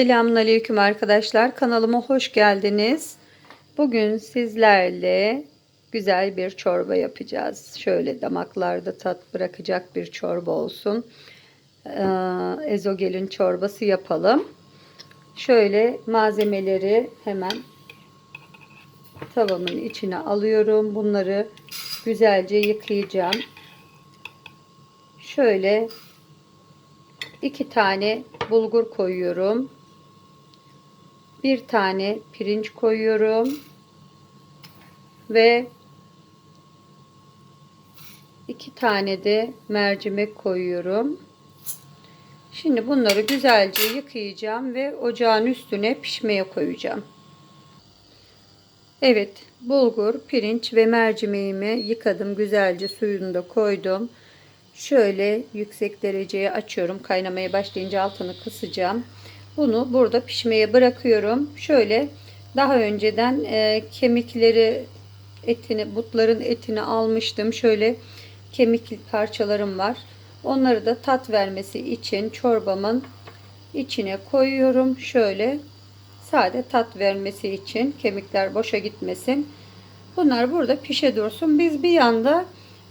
Selamünaleyküm arkadaşlar. Kanalıma hoş geldiniz. Bugün sizlerle güzel bir çorba yapacağız. Şöyle damaklarda tat bırakacak bir çorba olsun. Ee, ezogelin çorbası yapalım. Şöyle malzemeleri hemen tavamın içine alıyorum. Bunları güzelce yıkayacağım. Şöyle iki tane bulgur koyuyorum. Bir tane pirinç koyuyorum. Ve iki tane de mercimek koyuyorum. Şimdi bunları güzelce yıkayacağım ve ocağın üstüne pişmeye koyacağım. Evet, bulgur, pirinç ve mercimeğimi yıkadım. Güzelce suyunu da koydum. Şöyle yüksek dereceye açıyorum. Kaynamaya başlayınca altını kısacağım. Bunu burada pişmeye bırakıyorum. Şöyle daha önceden e, kemikleri etini, butların etini almıştım. Şöyle kemik parçalarım var. Onları da tat vermesi için çorbamın içine koyuyorum. Şöyle sade tat vermesi için kemikler boşa gitmesin. Bunlar burada pişe dursun. Biz bir yanda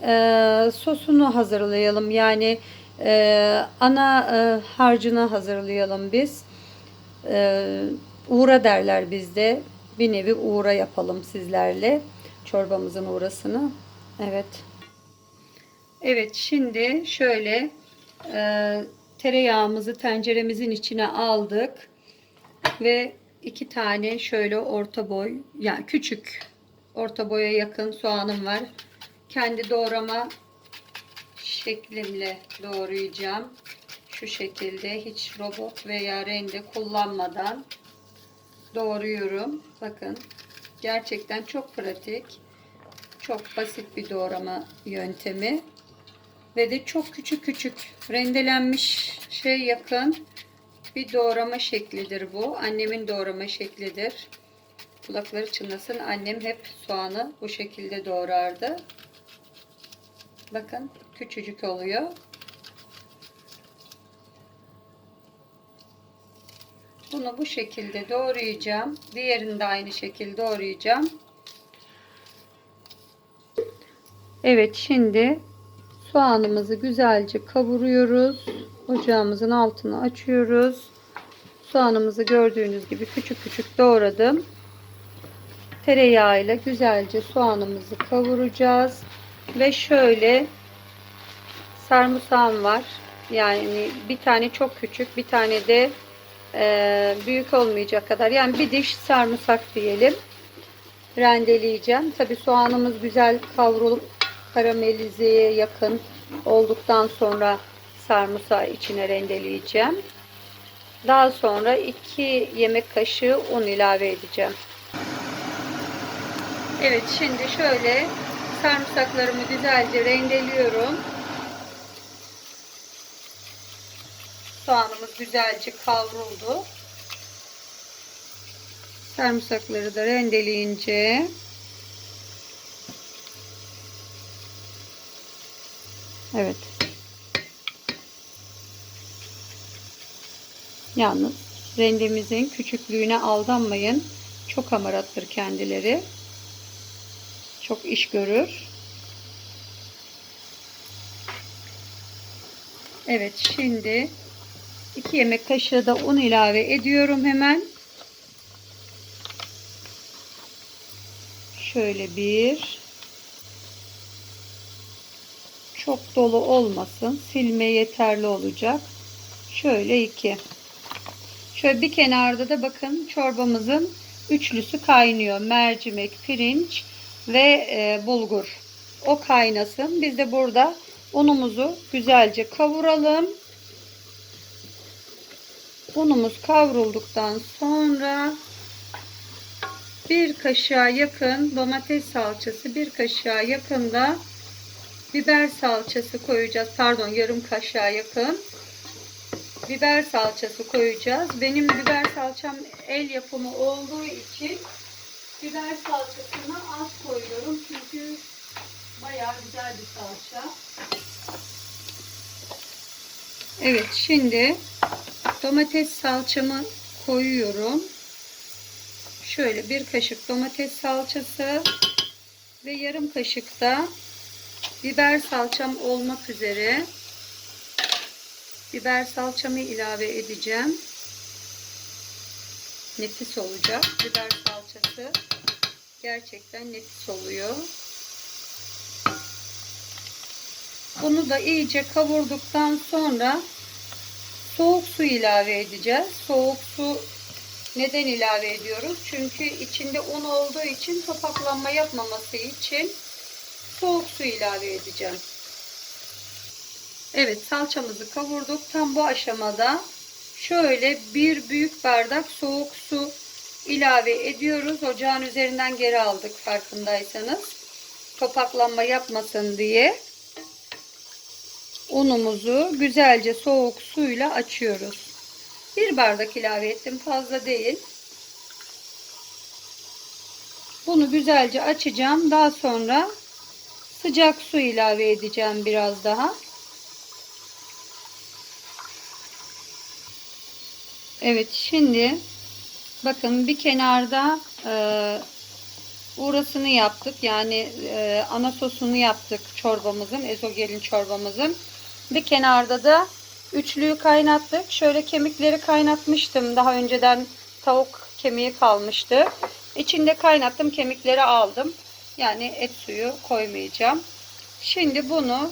e, sosunu hazırlayalım. Yani e, ana e, harcını hazırlayalım biz. E, uğra derler bizde. Bir nevi uğra yapalım sizlerle. Çorbamızın uğrasını. Evet. Evet şimdi şöyle e, tereyağımızı tenceremizin içine aldık. Ve iki tane şöyle orta boy yani küçük orta boya yakın soğanım var kendi doğrama şeklimle doğrayacağım. Şu şekilde hiç robot veya rende kullanmadan doğruyorum. Bakın gerçekten çok pratik. Çok basit bir doğrama yöntemi. Ve de çok küçük küçük rendelenmiş şey yakın bir doğrama şeklidir bu. Annemin doğrama şeklidir. Kulakları çınlasın. Annem hep soğanı bu şekilde doğrardı. Bakın küçücük oluyor. Bunu bu şekilde doğrayacağım. Diğerini de aynı şekilde doğrayacağım. Evet şimdi soğanımızı güzelce kavuruyoruz. Ocağımızın altını açıyoruz. Soğanımızı gördüğünüz gibi küçük küçük doğradım. Tereyağıyla güzelce soğanımızı kavuracağız. Ve şöyle sarımsağım var. Yani bir tane çok küçük, bir tane de e, büyük olmayacak kadar. Yani bir diş sarımsak diyelim. Rendeleyeceğim. Tabi soğanımız güzel kavrulup karamelize yakın olduktan sonra sarımsağı içine rendeleyeceğim. Daha sonra 2 yemek kaşığı un ilave edeceğim. Evet şimdi şöyle sarımsaklarımı güzelce rendeliyorum. Soğanımız güzelce kavruldu. Sarımsakları da rendeleyince Evet. Yalnız rendemizin küçüklüğüne aldanmayın. Çok hamarattır kendileri çok iş görür. Evet şimdi 2 yemek kaşığı da un ilave ediyorum hemen. Şöyle bir çok dolu olmasın. Silme yeterli olacak. Şöyle iki. Şöyle bir kenarda da bakın çorbamızın üçlüsü kaynıyor. Mercimek, pirinç ve e, bulgur. O kaynasın. Biz de burada unumuzu güzelce kavuralım. Unumuz kavrulduktan sonra bir kaşığa yakın domates salçası, bir kaşığa yakın da biber salçası koyacağız. Pardon yarım kaşığa yakın biber salçası koyacağız. Benim biber salçam el yapımı olduğu için Biber salçasını az koyuyorum çünkü bayağı güzel bir salça. Evet şimdi domates salçamı koyuyorum. Şöyle bir kaşık domates salçası ve yarım kaşık da biber salçam olmak üzere biber salçamı ilave edeceğim. Nefis olacak. Biber salçası gerçekten nefis oluyor. Bunu da iyice kavurduktan sonra soğuk su ilave edeceğiz. Soğuk su neden ilave ediyoruz? Çünkü içinde un olduğu için topaklanma yapmaması için soğuk su ilave edeceğim. Evet salçamızı kavurduk. Tam bu aşamada şöyle bir büyük bardak soğuk su ilave ediyoruz. Ocağın üzerinden geri aldık farkındaysanız. Topaklanma yapmasın diye unumuzu güzelce soğuk suyla açıyoruz. Bir bardak ilave ettim fazla değil. Bunu güzelce açacağım. Daha sonra sıcak su ilave edeceğim biraz daha. Evet şimdi bakın bir kenarda e, uğrasını yaptık. Yani e, ana sosunu yaptık çorbamızın, ezogelin çorbamızın. Bir kenarda da üçlüyü kaynattık. Şöyle kemikleri kaynatmıştım. Daha önceden tavuk kemiği kalmıştı. İçinde kaynattım, kemikleri aldım. Yani et suyu koymayacağım. Şimdi bunu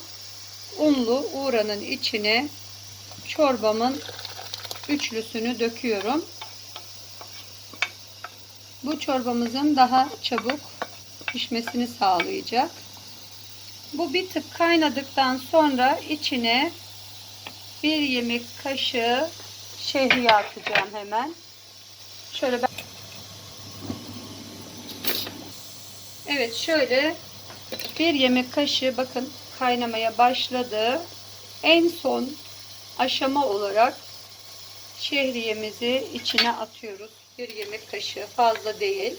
unlu uğranın içine çorbamın üçlüsünü döküyorum. Bu çorbamızın daha çabuk pişmesini sağlayacak. Bu bir tık kaynadıktan sonra içine bir yemek kaşığı şehriye atacağım hemen. Şöyle ben Evet şöyle bir yemek kaşığı bakın kaynamaya başladı. En son aşama olarak şehriyemizi içine atıyoruz. Bir yemek kaşığı fazla değil.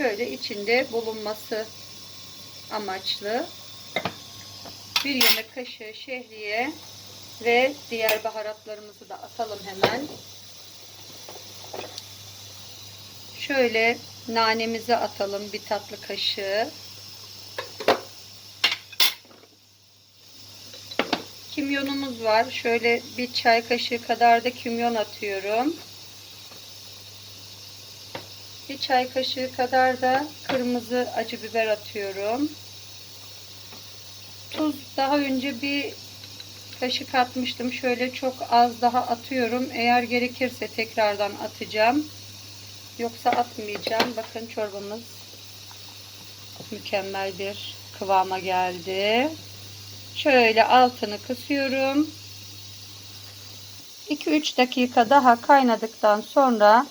Şöyle içinde bulunması amaçlı. Bir yemek kaşığı şehriye ve diğer baharatlarımızı da atalım hemen. Şöyle nanemizi atalım bir tatlı kaşığı. Kimyonumuz var. Şöyle bir çay kaşığı kadar da kimyon atıyorum. Çay kaşığı kadar da kırmızı acı biber atıyorum. Tuz daha önce bir kaşık atmıştım. Şöyle çok az daha atıyorum. Eğer gerekirse tekrardan atacağım. Yoksa atmayacağım. Bakın çorbamız mükemmel bir kıvama geldi. Şöyle altını kısıyorum. 2-3 dakika daha kaynadıktan sonra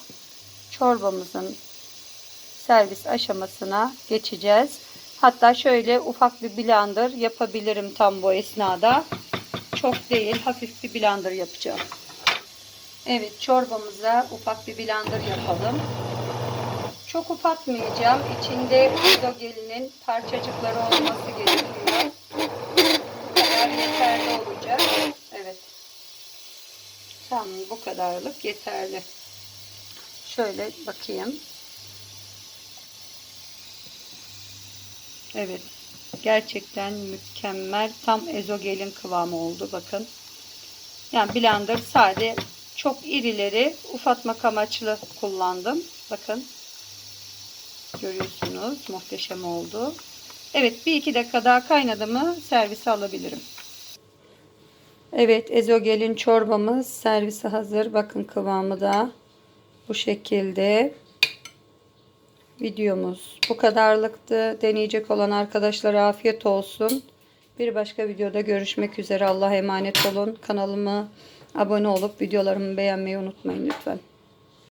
çorbamızın servis aşamasına geçeceğiz. Hatta şöyle ufak bir blender yapabilirim tam bu esnada. Çok değil, hafif bir blender yapacağım. Evet, çorbamıza ufak bir blender yapalım. Çok ufaltmayacağım. İçinde izogelinin parçacıkları olması gerekiyor. Yeterli olacak. Evet. Tam bu kadarlık yeterli. Şöyle bakayım. Evet. Gerçekten mükemmel. Tam ezogelin kıvamı oldu. Bakın. Yani blender sade çok irileri ufatmak amaçlı kullandım. Bakın. Görüyorsunuz. Muhteşem oldu. Evet. Bir iki dakika daha kaynadı mı servise alabilirim. Evet. Ezogelin çorbamız servise hazır. Bakın kıvamı da bu şekilde. Videomuz bu kadarlıktı. Deneyecek olan arkadaşlara afiyet olsun. Bir başka videoda görüşmek üzere. Allah'a emanet olun. Kanalıma abone olup videolarımı beğenmeyi unutmayın lütfen.